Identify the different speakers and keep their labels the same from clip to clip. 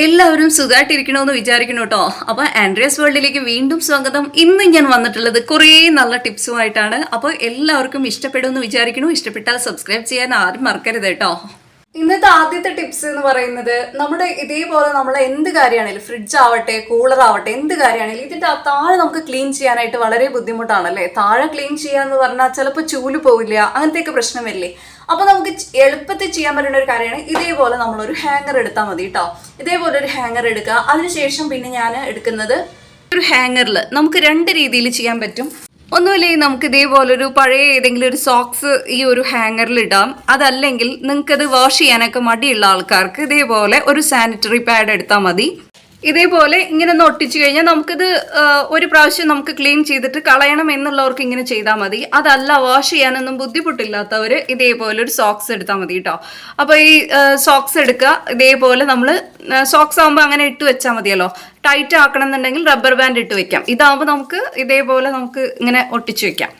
Speaker 1: എല്ലാവരും സുഖമായിട്ടിരിക്കണമെന്ന് വിചാരിക്കണം കേട്ടോ. അപ്പൊ ആൻഡ്രിയസ് വേൾഡിലേക്ക് വീണ്ടും സ്വാഗതം. ഇന്ന് ഞാൻ വന്നിട്ടുള്ളത് കുറേ നല്ല ടിപ്സുമായിട്ടാണ്. അപ്പോൾ എല്ലാവർക്കും ഇഷ്ടപ്പെടുമെന്ന് വിചാരിക്കണു ഇഷ്ടപ്പെട്ടാൽ സബ്സ്ക്രൈബ് ചെയ്യാൻ ആരും മറക്കരുത് കേട്ടോ. ഇന്നത്തെ ആദ്യത്തെ ടിപ്സ് എന്ന് പറയുന്നത് നമ്മുടെ ഇതേപോലെ നമ്മൾ എന്ത് കാര്യമാണെങ്കിലും ഫ്രിഡ്ജ് ആവട്ടെ കൂളർ ആവട്ടെ എന്ത് കാര്യമാണെങ്കിലും ഇതിന്റെ ആ താഴെ നമുക്ക് ക്ലീൻ ചെയ്യാനായിട്ട് വളരെ ബുദ്ധിമുട്ടാണല്ലേ? താഴെ ക്ലീൻ ചെയ്യാന്ന് പറഞ്ഞാൽ ചിലപ്പോൾ ചൂൽ പോവില്ല. അങ്ങനത്തെയൊക്കെ പ്രശ്നം വരില്ലേ? അപ്പൊ നമുക്ക് എളുപ്പത്തിൽ ചെയ്യാൻ പറ്റുന്ന ഒരു കാര്യമാണ്. ഇതേപോലെ നമ്മളൊരു ഹാങ്ങർ എടുത്താൽ മതി കേട്ടോ ഇതേപോലെ ഒരു ഹാങ്ങർ എടുക്കുക. അതിനുശേഷം പിന്നെ ഞാൻ എടുക്കുന്നത് ഒരു ഹാങ്ങറിൽ നമുക്ക് രണ്ട് രീതിയിൽ ചെയ്യാൻ പറ്റും. ഒന്നുമില്ലെങ്കിൽ നമുക്ക് ഇതേപോലൊരു പഴയ ഏതെങ്കിലും ഒരു സോക്സ് ഈ ഒരു ഹാങ്ങറിൽ ഇടാം. അതല്ലെങ്കിൽ നിങ്ങൾക്കത് വാഷ് ചെയ്യാനൊക്കെ മടിയുള്ള ആൾക്കാർക്ക് ഇതേപോലെ ഒരു സാനിറ്ററി പാഡ് എടുത്താൽ മതി. ഇതേപോലെ ഇങ്ങനെ ഒന്ന് ഒട്ടിച്ചു കഴിഞ്ഞാൽ നമുക്കിത് ഒരു പ്രാവശ്യം നമുക്ക് ക്ലീൻ ചെയ്തിട്ട് കളയണം എന്നുള്ളവർക്ക് ഇങ്ങനെ ചെയ്താൽ മതി. അതല്ല വാഷ് ചെയ്യാനൊന്നും ബുദ്ധിമുട്ടില്ലാത്തവർ ഇതേപോലെ ഒരു സോക്സ് എടുത്താൽ മതി കേട്ടോ. അപ്പോൾ ഈ സോക്സ് എടുക്കുക ഇതേപോലെ നമ്മൾ സോക്സ് ആകുമ്പോൾ അങ്ങനെ ഇട്ട് വെച്ചാൽ മതിയല്ലോ. ടൈറ്റ് ആക്കണം എന്നുണ്ടെങ്കിൽ റബ്ബർ ബാൻഡ് ഇട്ട് വെക്കാം. ഇതാകുമ്പോൾ നമുക്ക് ഇതേപോലെ നമുക്ക് ഇങ്ങനെ ഒട്ടിച്ചു വെക്കാം.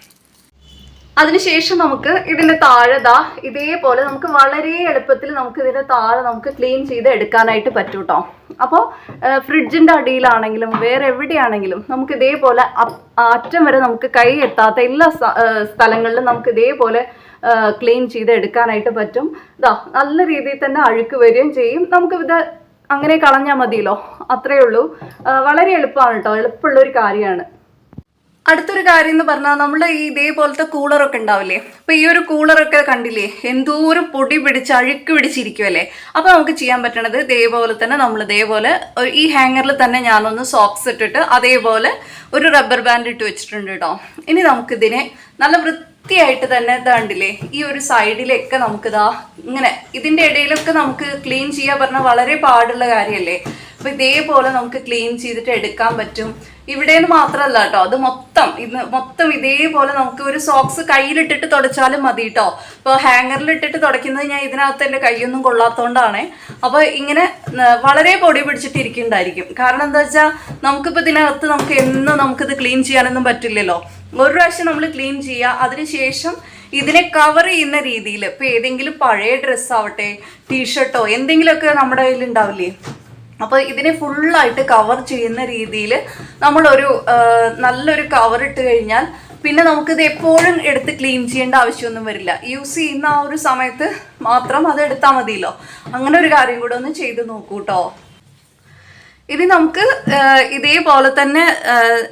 Speaker 1: അതിനുശേഷം നമുക്ക് ഇതിന്റെ താഴെ ദാ ഇതേപോലെ നമുക്ക് വളരെ എളുപ്പത്തിൽ നമുക്ക് ഇതിന്റെ താഴെ നമുക്ക് ക്ലീൻ ചെയ്ത് എടുക്കാനായിട്ട് പറ്റും കേട്ടോ അപ്പോൾ ഫ്രിഡ്ജിന്റെ അടിയിലാണെങ്കിലും വേറെ എവിടെയാണെങ്കിലും നമുക്ക് ഇതേപോലെ അറ്റം വരെ നമുക്ക് കൈ എത്താത്ത എല്ലാ സ്ഥലങ്ങളിലും നമുക്ക് ഇതേപോലെ ക്ലീൻ ചെയ്ത് എടുക്കാനായിട്ട് പറ്റും. ഇതാ നല്ല രീതിയിൽ തന്നെ അഴുക്ക് വരികയും ചെയ്യും. നമുക്ക് ഇത് അങ്ങനെ കളഞ്ഞാൽ മതിയല്ലോ. അത്രയേ ഉള്ളൂ. വളരെ എളുപ്പമാണ് കേട്ടോ എളുപ്പമുള്ളൊരു കാര്യമാണ്. അടുത്തൊരു കാര്യം എന്ന് പറഞ്ഞാൽ നമ്മുടെ ഈ ഇതേപോലത്തെ കൂളറൊക്കെ ഉണ്ടാവില്ലേ? അപ്പൊ ഈ ഒരു കൂളറൊക്കെ കണ്ടില്ലേ? എന്തോരം പൊടി പിടിച്ച് അഴുക്ക് പിടിച്ചിരിക്കുമല്ലേ അപ്പൊ നമുക്ക് ചെയ്യാൻ പറ്റണത് ഇതേപോലെ തന്നെ നമ്മൾ ഇതേപോലെ ഈ ഹാങ്ങറിൽ തന്നെ ഞാനൊന്ന് സോക്സ് ഇട്ടിട്ട് അതേപോലെ ഒരു റബ്ബർ ബാൻഡ് ഇട്ട് വെച്ചിട്ടുണ്ട് കേട്ടോ ഇനി നമുക്കിതിനെ നല്ല വൃത്തിയായിട്ട് തന്നെ ഇതാണ്ടില്ലേ ഈ ഒരു സൈഡിലൊക്കെ നമുക്കിതാ ഇങ്ങനെ ഇതിന്റെ ഇടയിലൊക്കെ നമുക്ക് ക്ലീൻ ചെയ്യാൻ പറഞ്ഞാൽ വളരെ പാടുള്ള കാര്യമല്ലേ അപ്പൊ ഇതേപോലെ നമുക്ക് ക്ലീൻ ചെയ്തിട്ട് എടുക്കാൻ പറ്റും. ഇവിടെ നിന്ന് മാത്രമല്ല കേട്ടോ അത് മൊത്തം ഇത് മൊത്തം ഇതേപോലെ നമുക്ക് ഒരു സോക്സ് കയ്യിലിട്ടിട്ട് തുടച്ചാലും മതി കേട്ടോ ഇപ്പോൾ ഹാങ്ങറിൽ ഇട്ടിട്ട് തുടയ്ക്കുന്നത് ഞാൻ ഇതിനകത്ത് എന്റെ കൈയൊന്നും കൊള്ളാത്തോണ്ടാണ്. അപ്പോൾ ഇങ്ങനെ വളരെ പൊടി പിടിച്ചിട്ട് ഇരിക്കുന്നുണ്ടായിരിക്കും കാരണം എന്താ വെച്ചാൽ നമുക്കിപ്പോൾ ഇതിനകത്ത് നമുക്ക് എന്നും നമുക്കിത് ക്ലീൻ ചെയ്യാനൊന്നും പറ്റില്ലല്ലോ. ഒരു പ്രാവശ്യം നമ്മൾ ക്ലീൻ ചെയ്യുക അതിനുശേഷം ഇതിനെ കവർ ചെയ്യുന്ന രീതിയിൽ ഇപ്പോൾ ഏതെങ്കിലും പഴയ ഡ്രസ്സാവട്ടെ ടീഷർട്ടോ എന്തെങ്കിലുമൊക്കെ നമ്മുടെ കയ്യിൽ ഉണ്ടാവില്ലേ അപ്പോൾ ഇതിനെ ഫുള്ളായിട്ട് കവർ ചെയ്യുന്ന രീതിയിൽ നമ്മളൊരു നല്ലൊരു കവർ ഇട്ട് കഴിഞ്ഞാൽ പിന്നെ നമുക്കിത് എപ്പോഴും എടുത്ത് ക്ലീൻ ചെയ്യേണ്ട ആവശ്യമൊന്നും വരില്ല. യൂസ് ചെയ്യുന്ന ആ ഒരു സമയത്ത് മാത്രം അത് എടുത്താൽ മതിയല്ലോ. അങ്ങനെ ഒരു കാര്യം കൂടെ ഒന്ന് ചെയ്ത് നോക്കൂ കേട്ടോ ഇത് നമുക്ക് ഇതേപോലെ തന്നെ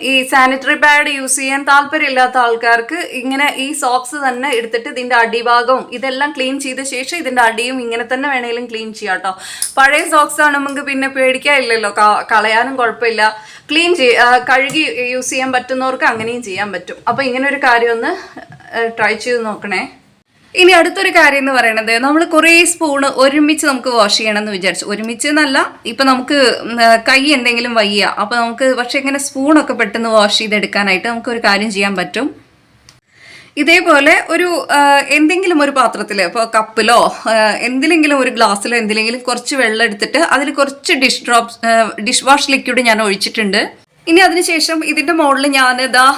Speaker 1: ഈ സാനിറ്ററി പാഡ് യൂസ് ചെയ്യാൻ താല്പര്യമില്ലാത്ത ആൾക്കാർക്ക് ഇങ്ങനെ ഈ സോക്സ് തന്നെ എടുത്തിട്ട് ഇതിന്റെ അടിഭാഗവും ഇതെല്ലാം ക്ലീൻ ചെയ്ത ശേഷം ഇതിന്റെ അടിയും ഇങ്ങനെ തന്നെ വേണേലും ക്ലീൻ ചെയ്യാം കേട്ടോ പഴയ സോക്സ് ആണെങ്കിൽ പിന്നെ പേടിക്കാനില്ലല്ലോ ക- കളയാനും കുഴപ്പമില്ല. ക്ലീൻ ചെയ് കഴുകി യൂസ് ചെയ്യാൻ പറ്റുന്നവർക്ക് അങ്ങനെയും ചെയ്യാൻ പറ്റും. അപ്പോൾ ഇങ്ങനെ ഒരു കാര്യം ഒന്ന് ട്രൈ ചെയ്ത് നോക്കണേ. ഇനി അടുത്തൊരു കാര്യം എന്ന് പറയുന്നത് നമ്മൾ കുറേ സ്പൂണ് ഒരുമിച്ച് നമുക്ക് വാഷ് ചെയ്യണം എന്ന് വിചാരിച്ചു. ഒരുമിച്ച് എന്നല്ല ഇപ്പൊ നമുക്ക് കൈ എന്തെങ്കിലും വയ്യ അപ്പൊ നമുക്ക് പക്ഷെ ഇങ്ങനെ സ്പൂണൊക്കെ പെട്ടെന്ന് വാഷ് ചെയ്തെടുക്കാനായിട്ട് നമുക്ക് ഒരു കാര്യം ചെയ്യാൻ പറ്റും. ഇതേപോലെ ഒരു എന്തെങ്കിലും ഒരു പാത്രത്തിൽ ഇപ്പോൾ കപ്പിലോ എന്തിലെങ്കിലും ഒരു ഗ്ലാസ്സിലോ എന്തിലെങ്കിലും കുറച്ച് വെള്ളം എടുത്തിട്ട് അതിൽ കുറച്ച് dish drops dish wash liquid ഞാൻ ഒഴിച്ചിട്ടുണ്ട്. ഇനി അതിനുശേഷം ഇതിന്റെ മുകളിൽ ആ,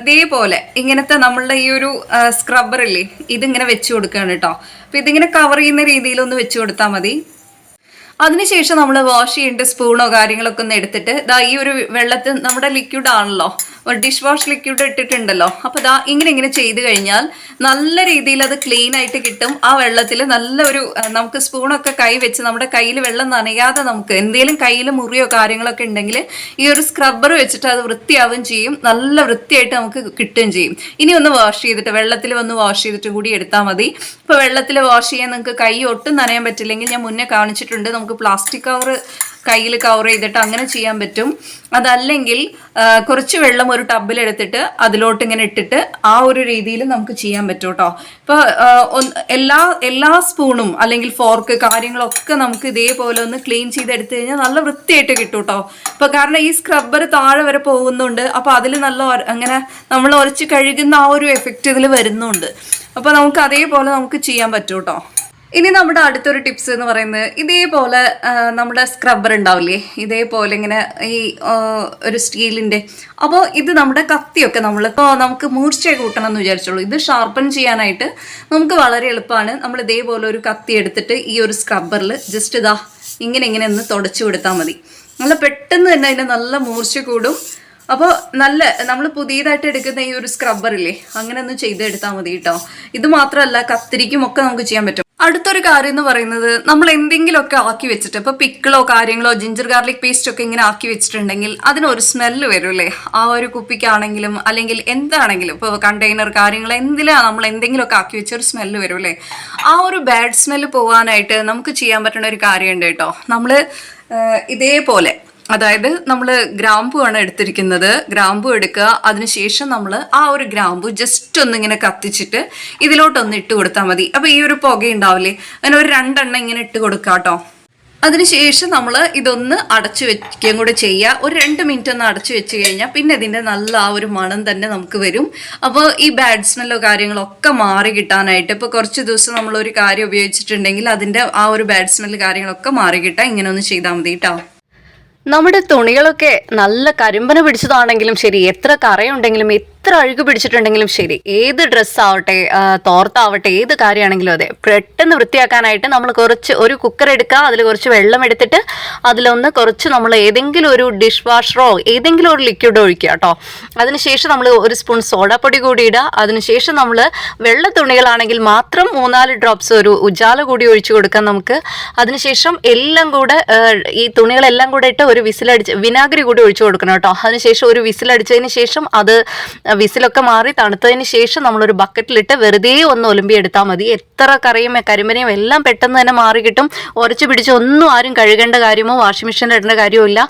Speaker 1: ഇതേപോലെ ഇങ്ങനത്തെ നമ്മളുടെ ഈ ഒരു സ്ക്രബ്ബർ ഇല്ലേ ഇതിങ്ങനെ വെച്ച് കൊടുക്കുകയാണ് കേട്ടോ അപ്പൊ ഇതിങ്ങനെ കവർ ചെയ്യുന്ന രീതിയിലൊന്ന് വെച്ച് കൊടുത്താൽ മതി. അതിനുശേഷം നമ്മൾ വാഷ് ചെയ്യേണ്ട സ്പൂണോ കാര്യങ്ങളൊക്കെ ഒന്ന് എടുത്തിട്ട് ദാ ഈ ഒരു വെള്ളത്തിൽ നമ്മുടെ ലിക്വിഡ് ആണല്ലോ ഡിഷ് വാഷ് ലിക്വിഡ് ഇട്ടിട്ടുണ്ടല്ലോ. അപ്പോൾ ദാ ഇങ്ങനെ ഇങ്ങനെ ചെയ്ത് കഴിഞ്ഞാൽ നല്ല രീതിയിൽ അത് ക്ലീൻ ആയിട്ട് കിട്ടും. ആ വെള്ളത്തിൽ നല്ലൊരു നമുക്ക് സ്പൂണൊക്കെ കൈ വെച്ച് നമ്മുടെ കയ്യിൽ വെള്ളം നനയാതെ നമുക്ക് എന്തെങ്കിലും കയ്യിൽ മുറിയോ കാര്യങ്ങളൊക്കെ ഉണ്ടെങ്കിൽ ഈ ഒരു സ്ക്രബ്ബർ വെച്ചിട്ട് അത് വൃത്തിയാവുകയും ചെയ്യും. നല്ല വൃത്തിയായിട്ട് നമുക്ക് കിട്ടുകയും ചെയ്യും. ഇനി ഒന്ന് വാഷ് ചെയ്തിട്ട് വെള്ളത്തിൽ ഒന്ന് വാഷ് ചെയ്തിട്ട് കൂടി എടുത്താൽ മതി. ഇപ്പോൾ വെള്ളത്തിൽ വാഷ് ചെയ്യാൻ നിങ്ങൾക്ക് കൈ ഒട്ടും നനയാൻ പറ്റില്ലെങ്കിൽ ഞാൻ മുന്നേ കാണിച്ചിട്ടുണ്ട്. നമുക്ക് പ്ലാസ്റ്റിക് കവർ കയ്യിൽ കവർ ചെയ്തിട്ട് അങ്ങനെ ചെയ്യാൻ പറ്റും. അതല്ലെങ്കിൽ കുറച്ച് വെള്ളം ഒരു ടബിലെടുത്തിട്ട് അതിലോട്ട് ഇങ്ങനെ ഇട്ടിട്ട് ആ ഒരു രീതിയിൽ നമുക്ക് ചെയ്യാൻ പറ്റും കേട്ടോ ഇപ്പോൾ എല്ലാ എല്ലാ സ്പൂണും അല്ലെങ്കിൽ ഫോർക്ക് കാര്യങ്ങളൊക്കെ നമുക്ക് ഇതേപോലെ ഒന്ന് ക്ലീൻ ചെയ്തെടുത്തു കഴിഞ്ഞാൽ നല്ല വൃത്തിയായിട്ട് കിട്ടും കേട്ടോ ഇപ്പോൾ കാരണം ഈ സ്ക്രബ്ബർ താഴെ വരെ പോകുന്നുണ്ട്. അപ്പോൾ അതിൽ നല്ല അങ്ങനെ നമ്മൾ ഉരച്ച് കഴുകുന്ന ആ ഒരു എഫക്റ്റ് ഇതിൽ വരുന്നുണ്ട്. അപ്പോൾ നമുക്ക് അതേപോലെ നമുക്ക് ചെയ്യാൻ പറ്റും കേട്ടോ ഇനി നമ്മുടെ അടുത്തൊരു ടിപ്സ് എന്ന് പറയുന്നത് ഇതേപോലെ നമ്മുടെ സ്ക്രബ്ബർ ഉണ്ടാവില്ലേ? ഇതേപോലെ ഇങ്ങനെ ഈ ഒരു സ്റ്റീലിന്റെ അപ്പോൾ ഇത് നമ്മുടെ കത്തിയൊക്കെ നമ്മൾ ഇപ്പോൾ നമുക്ക് മൂർച്ച കൂട്ടണം എന്ന് വിചാരിച്ചോളൂ ഇത് ഷാർപ്പൺ ചെയ്യാനായിട്ട് നമുക്ക് വളരെ എളുപ്പമാണ്. നമ്മൾ ഇതേപോലെ ഒരു കത്തി എടുത്തിട്ട് ഈ ഒരു സ്ക്രബ്ബറിൽ ജസ്റ്റ് ഇതാ ഇങ്ങനെ ഇങ്ങനെ ഒന്ന് തുടച്ചു കൊടുത്താൽ മതി. നല്ല പെട്ടെന്ന് തന്നെ അതിന് നല്ല മൂർച്ച കൂടും. അപ്പോൾ നല്ല നമ്മൾ പുതിയതായിട്ട് എടുക്കുന്ന ഈ ഒരു സ്ക്രബ്ബറില്ലേ അങ്ങനെ ഒന്ന് ചെയ്തെടുത്താൽ മതി കേട്ടോ. ഇത് മാത്രമല്ല കത്തിരിക്കും ഒക്കെ നമുക്ക് ചെയ്യാൻ പറ്റും. അടുത്തൊരു കാര്യം എന്ന് പറയുന്നത് നമ്മൾ എന്തെങ്കിലുമൊക്കെ ആക്കി വെച്ചിട്ട് ഇപ്പോൾ പിക്കിളോ കാര്യങ്ങളോ ജിഞ്ചർ ഗാർലിക് പേസ്റ്റ് ഒക്കെ ഇങ്ങനെ ആക്കി വെച്ചിട്ടുണ്ടെങ്കിൽ അതിനൊരു സ്മെല്ല് വരും അല്ലേ ആ ഒരു കുപ്പിക്കാണെങ്കിലും അല്ലെങ്കിൽ എന്താണെങ്കിലും ഇപ്പോൾ കണ്ടെയ്നർ കാര്യങ്ങൾ എന്തിലാ നമ്മൾ എന്തെങ്കിലുമൊക്കെ ആക്കി വെച്ച ഒരു സ്മെല്ല് വരും അല്ലേ ആ ഒരു ബാഡ് സ്മെല്ല് പോകാനായിട്ട് നമുക്ക് ചെയ്യാൻ പറ്റുന്ന ഒരു കാര്യമുണ്ട് കേട്ടോ. നമ്മൾ ഇതേപോലെ അതായത് നമ്മൾ ഗ്രാമ്പു ആണ് എടുത്തിരിക്കുന്നത്. ഗ്രാമ്പു എടുക്കുക. അതിനുശേഷം നമ്മൾ ആ ഒരു ഗ്രാമ്പു ജസ്റ്റ് ഒന്നിങ്ങനെ കത്തിച്ചിട്ട് ഇതിലോട്ടൊന്ന് ഇട്ട് കൊടുത്താൽ മതി. അപ്പോൾ ഈ ഒരു പുക ഉണ്ടാവില്ലേ അങ്ങനെ ഒരു രണ്ടെണ്ണം ഇങ്ങനെ ഇട്ട് കൊടുക്കുക കേട്ടോ അതിനുശേഷം നമ്മൾ ഇതൊന്ന് അടച്ചു വെക്കുകയും കൂടെ ചെയ്യുക ഒരു രണ്ട് മിനിറ്റ് ഒന്ന് അടച്ചു വെച്ച് കഴിഞ്ഞാൽ പിന്നെ ഇതിന്റെ നല്ല ആ ഒരു മണം തന്നെ നമുക്ക് വരും. അപ്പോൾ ഈ ബാഡ് സ്മെല്ലോ കാര്യങ്ങളോ ഒക്കെ മാറി കിട്ടാനായിട്ട് ഇപ്പോൾ കുറച്ച് ദിവസം നമ്മൾ ഒരു കാര്യം ഉപയോഗിച്ചിട്ടുണ്ടെങ്കിൽ അതിന്റെ ആ ഒരു ബാഡ് സ്മെല്ല് കാര്യങ്ങളൊക്കെ മാറി കിട്ടാൻ ഇങ്ങനെ ഒന്ന് ചെയ്താൽ മതി കേട്ടോ
Speaker 2: നമ്മുടെ തുണികളൊക്കെ നല്ല കരിമ്പന പിടിച്ചതാണെങ്കിലും ശരി എത്ര കറയുണ്ടെങ്കിലും എത്ര അഴുക്ക് പിടിച്ചിട്ടുണ്ടെങ്കിലും ശരി. ഏത് ഡ്രസ്സാവട്ടെ തോർത്താവട്ടെ ഏത് കാര്യമാണെങ്കിലും അതെ. പെട്ടെന്ന് വൃത്തിയാക്കാനായിട്ട് നമ്മൾ കുറച്ച് ഒരു കുക്കർ എടുക്കുക അതിൽ കുറച്ച് വെള്ളം എടുത്തിട്ട് അതിലൊന്ന് കുറച്ച് നമ്മൾ ഏതെങ്കിലും ഒരു ഡിഷ് വാഷറോ ഏതെങ്കിലും ഒരു ലിക്വിഡ് ഒഴിക്കുക കേട്ടോ. അതിനുശേഷം നമ്മൾ ഒരു സ്പൂൺ സോഡാപ്പൊടി കൂടി ഇടുക. അതിനുശേഷം നമ്മൾ വെള്ള തുണികളാണെങ്കിൽ മാത്രം മൂന്നാൽ ഡ്രോപ്സ് ഒരു ഉജാല കൂടി ഒഴിച്ചു കൊടുക്കാം നമുക്ക്. അതിനുശേഷം എല്ലാം കൂടെ ഈ തുണികളെല്ലാം കൂടെ ഇട്ട് ഒരു വിസിലടിച്ച് വിനാഗിരി കൂടി ഒഴിച്ചു കൊടുക്കണം കേട്ടോ. അതിനുശേഷം ഒരു വിസിലടിച്ചതിന് ശേഷം അത് വിസിലൊക്കെ മാറി തണുത്തതിന് ശേഷം നമ്മളൊരു ബക്കറ്റിലിട്ട് വെറുതെ ഒന്ന് ഒലുമ്പി എടുത്താൽ മതി. എത്ര കറിയും കരിമനയും എല്ലാം പെട്ടെന്ന് തന്നെ മാറി കിട്ടും. ഉരച്ച് പിടിച്ച് ഒന്നും ആരും കഴുകേണ്ട കാര്യമോ വാഷിംഗ് മെഷീനിൽ ഇടേണ്ട കാര്യമോ ഇല്ല.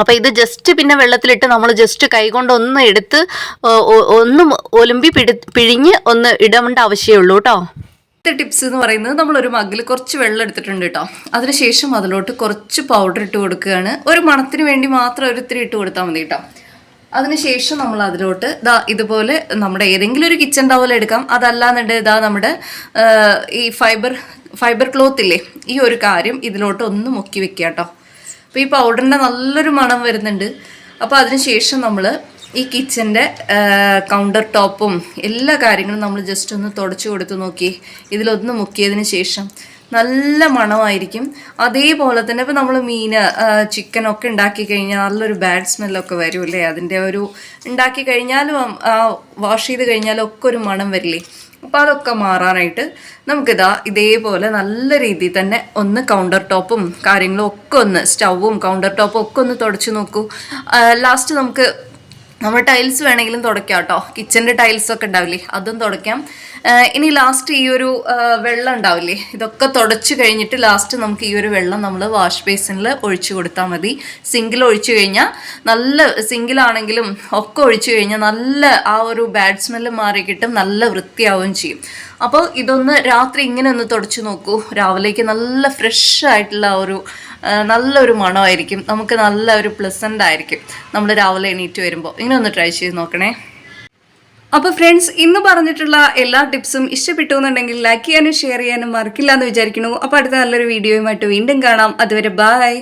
Speaker 2: അപ്പോൾ ഇത് ജസ്റ്റ് പിന്നെ വെള്ളത്തിലിട്ട് നമ്മൾ ജസ്റ്റ് കൈകൊണ്ട് ഒന്ന് എടുത്ത് ഒന്ന് ഒലുമ്പി പിടി പിഴിഞ്ഞ് ഒന്ന് ഇടേണ്ട ആവശ്യമുള്ളൂ കേട്ടോ.
Speaker 1: ടിപ്സ് എന്ന് പറയുന്നത് നമ്മൾ ഒരു മഗ്ഗിൽ കുറച്ച് വെള്ളം എടുത്തിട്ടുണ്ട് കേട്ടോ. അതിനുശേഷം അതിലോട്ട് കുറച്ച് പൗഡർ ഇട്ട് കൊടുക്കുകയാണ്. ഒരു മണത്തിന് വേണ്ടി മാത്രം ഒരു ഇത്തിരി ഇട്ട് കൊടുത്താൽ മതി കേട്ടോ. അതിനുശേഷം നമ്മൾ അതിലോട്ട് ഇതാ ഇതുപോലെ നമ്മുടെ ഏതെങ്കിലും ഒരു കിച്ചൺ ടവൽ എടുക്കാം. അതല്ലാന്നുണ്ട് ഇതാ നമ്മുടെ ഈ ഫൈബർ ഫൈബർ ക്ലോത്ത് ഇല്ലേ? ഈ ഒരു കാര്യം ഇതിലോട്ട് ഒന്ന് മുക്കി വെക്കുക കേട്ടോ. അപ്പോൾ ഈ പൗഡറിന്റെ നല്ലൊരു മണം വരുന്നുണ്ട്. അപ്പോൾ അതിനുശേഷം നമ്മൾ ഈ കിച്ചന്റെ കൗണ്ടർ ടോപ്പും എല്ലാ കാര്യങ്ങളും നമ്മൾ ജസ്റ്റ് ഒന്ന് തുടച്ചു കൊടുത്ത് നോക്കി. ഇതിലൊന്ന് മുക്കിയതിന് ശേഷം. നല്ല മണമായിരിക്കും. അതേപോലെ തന്നെ ഇപ്പോൾ നമ്മൾ മീൻ ചിക്കനൊക്കെ ഉണ്ടാക്കി കഴിഞ്ഞാൽ നല്ലൊരു ബാഡ് സ്മെല്ലൊക്കെ വരും അല്ലേ? അതിന്റെ ഒരു ഉണ്ടാക്കി കഴിഞ്ഞാലും വാഷ് ചെയ്ത് കഴിഞ്ഞാലും ഒക്കെ ഒരു മണം വരില്ലേ? അപ്പോൾ അതൊക്കെ മാറാനായിട്ട് നമുക്കിതാ ഇതേപോലെ നല്ല രീതിയിൽ തന്നെ ഒന്ന് കൗണ്ടർ ടോപ്പും കാര്യങ്ങളും ഒക്കെ ഒന്ന് സ്റ്റൗവും കൗണ്ടർ ടോപ്പും ഒക്കെ ഒന്ന് തുടച്ചു നോക്കൂ. ലാസ്റ്റ് നമുക്ക് നമ്മൾ ടൈൽസ് വേണമെങ്കിലും തുടയ്ക്കാം കേട്ടോ. കിച്ചന്റെ ടൈൽസ് ഒക്കെ ഉണ്ടാവില്ലേ? അതും തുടയ്ക്കാം. ഇനി ലാസ്റ്റ് ഈ ഒരു വെള്ളം ഉണ്ടാവില്ലേ? ഇതൊക്കെ തുടച്ചു കഴിഞ്ഞിട്ട് ലാസ്റ്റ് നമുക്ക് ഈ ഒരു വെള്ളം നമ്മൾ വാഷ് ബേസിനിൽ ഒഴിച്ചു കൊടുത്താൽ മതി. സിങ്കിൽ ഒഴിച്ചു കഴിഞ്ഞാൽ നല്ല സിങ്കിലാണെങ്കിലും ഒക്കെ ഒഴിച്ചു കഴിഞ്ഞാൽ നല്ല ആ ഒരു ബാഡ് സ്മെല്ല് മാറി കിട്ടും നല്ല വൃത്തിയാവുകയും ചെയ്യും. അപ്പോൾ ഇതൊന്ന് രാത്രി ഇങ്ങനെ ഒന്ന് തുടച്ചു നോക്കൂ. രാവിലേക്ക് നല്ല ഫ്രഷ് ആയിട്ടുള്ള ഒരു നല്ലൊരു മണമായിരിക്കും. നമുക്ക് നല്ല ഒരു പ്ലസന്റ് ആയിരിക്കും. നമ്മൾ രാവിലെ എണീറ്റ് വരുമ്പോൾ ഇങ്ങനെ ഒന്ന് ട്രൈ ചെയ്ത് നോക്കണേ. അപ്പോൾ ഫ്രണ്ട്സ് ഇന്ന് പറഞ്ഞിട്ടുള്ള എല്ലാ ടിപ്സും ഇഷ്ടപ്പെട്ടു എന്നുണ്ടെങ്കിൽ ലൈക്ക് ചെയ്യാനും ഷെയർ ചെയ്യാനും മറക്കില്ല എന്ന് വിചാരിക്കുന്നു. അപ്പോൾ അടുത്ത നല്ലൊരു വീഡിയോയുമായിട്ട് വീണ്ടും കാണാം. അതുവരെ ബായ്